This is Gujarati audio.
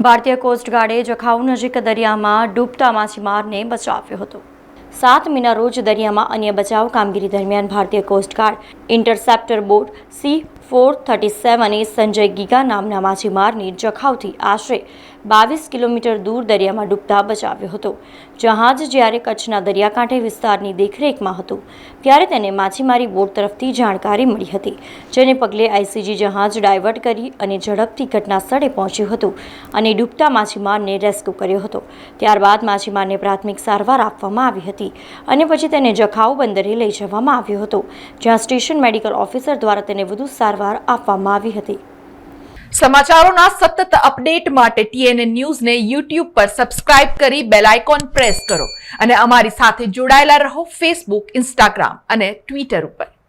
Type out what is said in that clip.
ભારતીય કોસ્ટગાર્ડે જખાઉ નજીક દરિયામાં ડૂબતા માછીમારને બચાવ્યો હતો. સાત મીના રોજ દરિયામાં અન્ય બચાવ કામગીરી દરમિયાન ભારતીય coastguard interceptor boat C four thirty સેવને Sanjay Giga નામના માછીમારની જખાઉથી આશરે બાવીસ કિલોમીટર દૂર દરિયામાં ડૂબતા બચાવ્યો હતો. જહાજ જ્યારે કચ્છના દરિયાકાંઠે વિસ્તારની દેખરેખમાં હતું, ત્યારે તેને માછીમારી બોટ તરફથી જાણકારી મળી હતી, જેને પગલે આઈસીજી જહાજ ડાયવર્ટ કરી અને ઝડપથી ઘટના સ્થળે પહોંચ્યું હતું અને ડૂબતા માછીમારને રેસ્ક્યુ કર્યો હતો. ત્યારબાદ માછીમારને પ્રાથમિક સારવાર આપવામાં આવી હતી અને પછી તેને જખાઉ બંદરે લઈ જવામાં આવ્યો હતો, જ્યાં સ્ટેશન મેડિકલ ઓફિસર દ્વારા તેને વધુ સારવાર આપવામાં આવી હતી. સમાચારોના સતત અપડેટ માટે ટીએનએ ન્યૂઝને યુટ્યુબ પર સબસ્ક્રાઇબ કરી બેલ આઇકોન પ્રેસ કરો અને અમારી સાથે જોડાયેલા રહો ફેસબુક, ઇન્સ્ટાગ્રામ અને ટ્વિટર ઉપર.